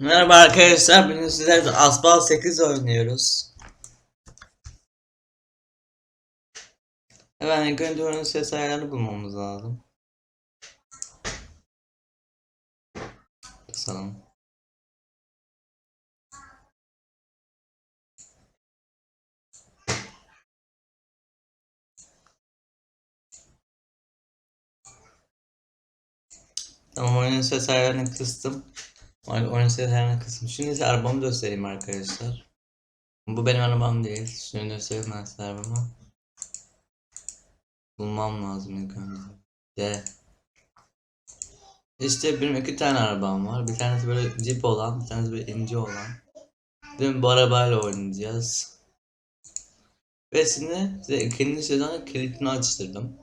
Merhaba arkadaşlar, bugün sizlerle Asbal 8 oynuyoruz. Hemen ilk önce oyunun ses ayarlarını bulmamız lazım. Basalım. Tamam oyunun ses ayarlarını kıstım. Ses ayarlarını kıstım. Şimdi size arabamı göstereyim arkadaşlar. Bu benim arabam değil. Şimdi göstereyim ben size arabamı. Bulmam lazım ilk önce. De. İşte benim iki tane arabam var. Bir tanesi böyle Jeep olan, bir tanesi böyle ince olan. Bugün bu arabayla oynayacağız. Ve şimdi size ikinci sezonun kilitini açtırdım.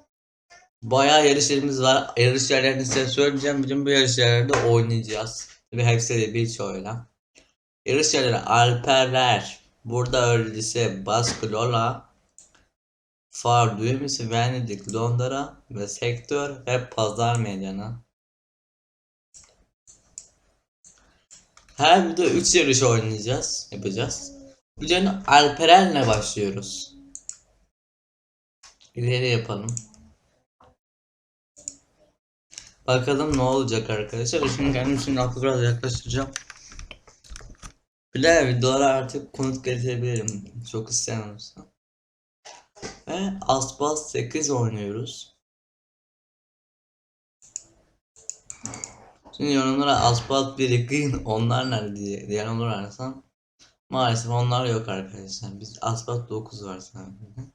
Bayağı yarış yerimiz var. Yarış yerlerini size söyleyeceğim. Bütün bu yarış yerlerde oynayacağız. Ve hepsi birçoğuyla. Yarış yerleri Alperer. Burada öğrencisi Baskolola. Far düğmesi Venedik, Londra ve sektör ve pazar meydanı. Her video 3 yarış oynayacağız, yapacağız. Videonun Alperer'le başlıyoruz. İleri yapalım. Bakalım ne olacak arkadaşlar. Şimdi kendim şimdi aklı biraz yaklaştıracağım. Bir de videolara artık konut getirebilirim. Çok istemiyorsam. Ve Asbal 8 oynuyoruz. Şimdi yorumlara Asbal 1 2 onlar nerede diye diyen olur arasam. Maalesef onlar yok arkadaşlar. Biz Asbal 9 var sadece.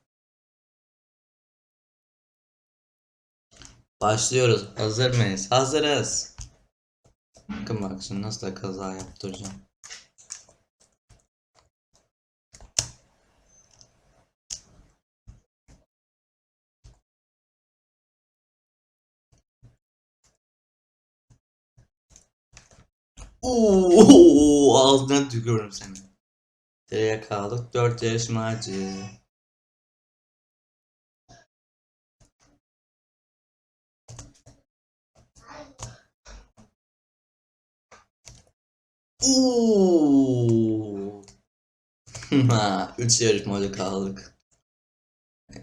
Başlıyoruz. Hazır mıyız? Hazırız. Bakın bak şimdi nasıl da kaza yaptıracağım. Oo, ağzından tükürürüm seni. Nereye kaldık? 4 yarışmacı. Oo. Ha, 3 yarışmacı kaldık.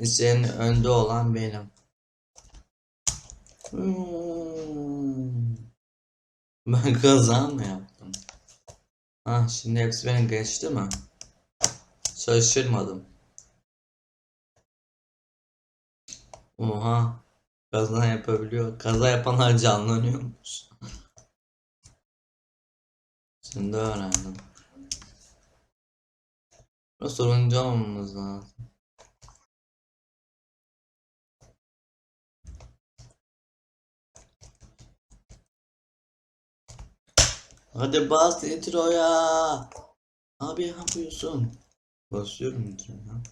Senin önde olan benim. Hmm. Ben kaza mı yaptım? Ha şimdi hepsi beni geçti mi? Şaşırmadım. Oha. Kaza yapabiliyor. Kaza yapanlar canlanıyormuş. Şimdi öğrendim. Burada soruncu olmamız lazım. Hadi bas introya. Abi ne yapıyorsun? Basıyorum introya.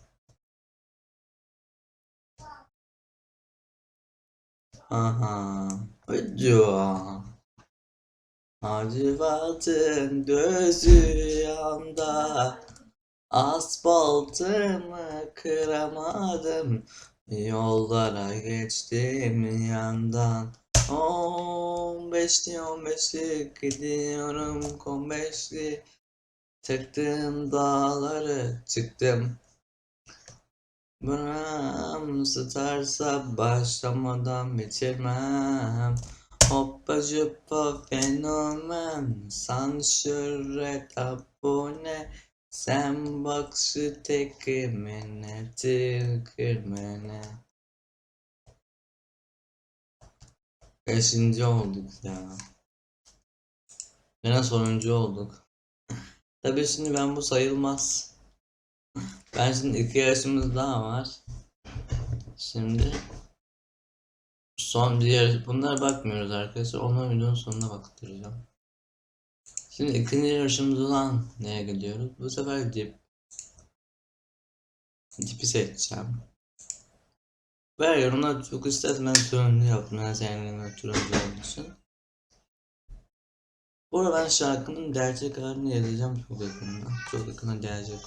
Aha. Video. Hacivatın gözü yanda. Asfaltımı kıramadım. Yollara geçtim yandan. 15'li 15'li gidiyorum 15'li Çıktım dağları çıktım Buram starsa başlamadan bitirmem Hoppa juppa fenomen San şöhret abone Sen bak şu tekimine tükürmene Beşinci olduk ya. Yine sonuncu olduk. Tabii şimdi ben bu sayılmaz. Ben şimdi iki yarışımız daha var. Şimdi son yarış. Bunlara bakmıyoruz arkadaşlar. Onları videonun sonuna baktıracağım. Şimdi ikinci yarışımız olan neye gidiyoruz? Bu sefer dip. Dipi seçeceğim. Ver yorumlar çok istersen ben turuncu yaptım. Ben seninle turuncu için. Bu arada ben şarkının gerçek halini yazacağım çok yakında. Çok yakında gelecek.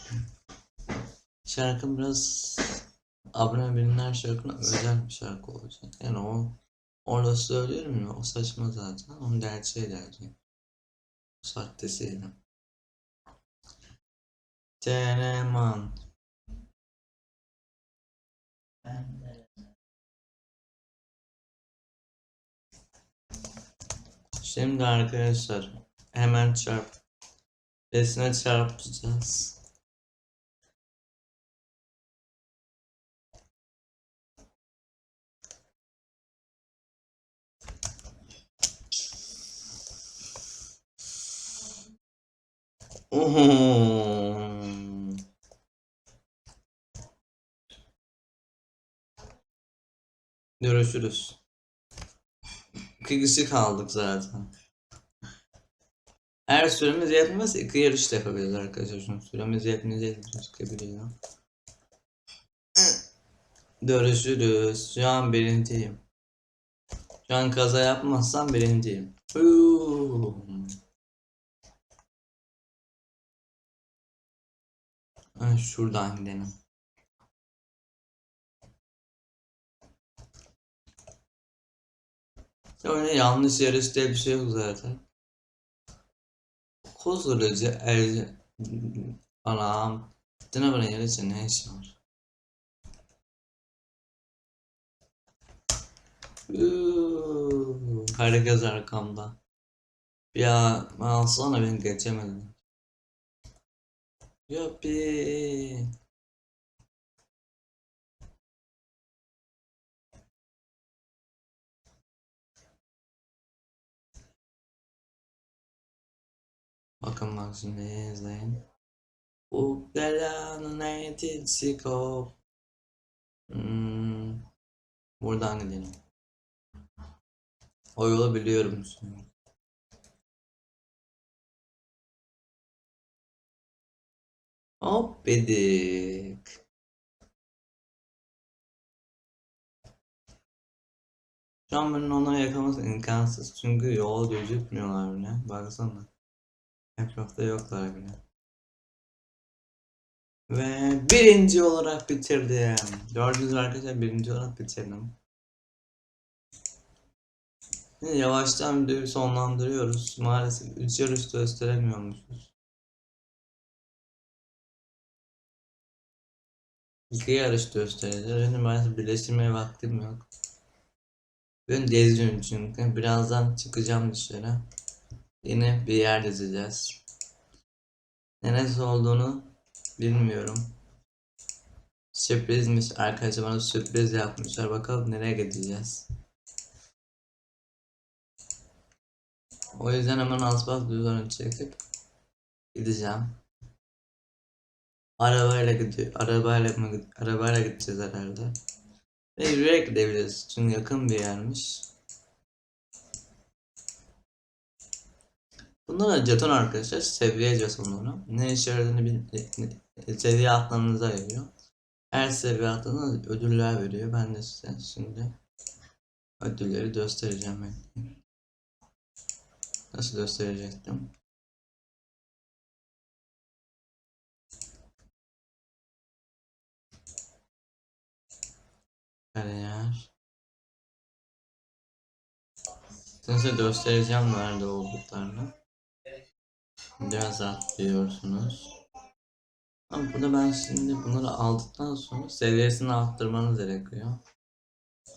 Şarkım biraz abone bilinler şarkına özel bir şarkı olacak. Yani o orada söylüyorum ya o saçma zaten. Onun gerçeği gelecek. Sahtesiydi. Tereman. Şimdi arkadaşlar hemen çarp. Besine çarpacağız. Uhum. Görüşürüz. İki kişi kaldık zaten. Eğer süremiz yetmezse iki yarış da yapabiliriz arkadaşlar. Çünkü süremiz yetmeyecek gözükebiliyor. Görüşürüz. Şu an birinciyim. Şu an kaza yapmazsam birinciyim. Huu. Şuradan gidelim. Öyle yanlış yarış diye bir şey yok zaten. Koskoca el... Anam. Canavarın yarışı ne işi var? Herkes arkamda. Ya alsana beni geçemedim. Yuppi. Bakın bak şimdi izleyin. Bu belanın etkisi kop. Hmm. Buradan gidelim. O yolu biliyorum şimdi. Hop dedik. Şu an benim onları yakalaması imkansız çünkü yol gözükmüyorlar bile. Baksana. Etrafta yoklar bile. Ve birinci olarak bitirdim. Gördüğünüz arkadaşlar birinci olarak bitirdim. Yavaştan videoyu sonlandırıyoruz. Maalesef 3 yarış gösteremiyormuşuz. İki yarış göstereceğiz. Benim maalesef birleştirmeye vaktim yok. Ben geziyorum çünkü. Birazdan çıkacağım dışarı. Yine bir yer gezeceğiz. Neresi olduğunu bilmiyorum. Sürprizmiş arkadaşlar bana sürpriz yapmışlar. Bakalım nereye gideceğiz. O yüzden hemen asfalt düzeni çekip gideceğim. Arabayla gidiyor. Arabayla mı arabayla gideceğiz herhalde. Ve yürüyerek gidebiliriz. Çünkü yakın bir yermiş. Bunlar da jeton arkadaşlar. Seviye jetonları. Ne işe yaradığını bil seviye atlamanıza yarıyor. Her seviye atladığınız ödüller veriyor. Ben de size şimdi ödülleri göstereceğim. Ben. Nasıl gösterecektim? Kariyer. Size göstereceğim nerede olduklarını. Biraz atlıyorsunuz. Ama burada ben şimdi bunları aldıktan sonra seviyesini arttırmanız gerekiyor.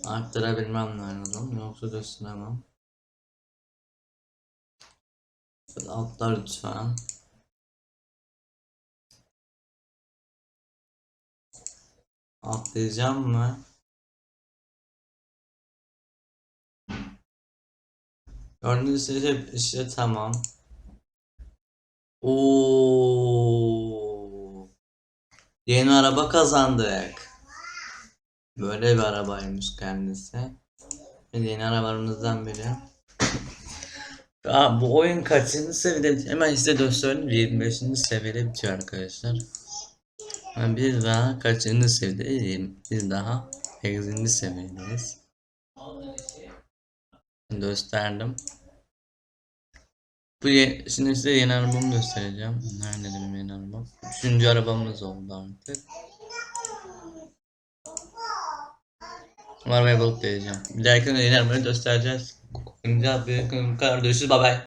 Arttırabilmem lazım yoksa gösteremem. Şöyle atlar lütfen. Atlayacağım mı? Gördüğünüz gibi işte tamam. Oo. Yeni araba kazandık. Böyle bir arabaymış kendisi. Yeni arabalarımızdan biri. Aa, bu oyun kaçıncı seviyede? Hemen size göstereyim. 25. seviyede bitiyor arkadaşlar. Biz daha kaçıncı seviyedeyiz? Biz daha 8. seviyedeyiz. Gösterdim. Bu şimdi size yeni arabamı göstereceğim. Nerede benim yeni arabam? Üçüncü arabamız oldu artık. Arabayı bulup geleceğim. Bir dahaki yeni arabayı göstereceğiz. Güzel bir kadar görüşürüz. Bye bye.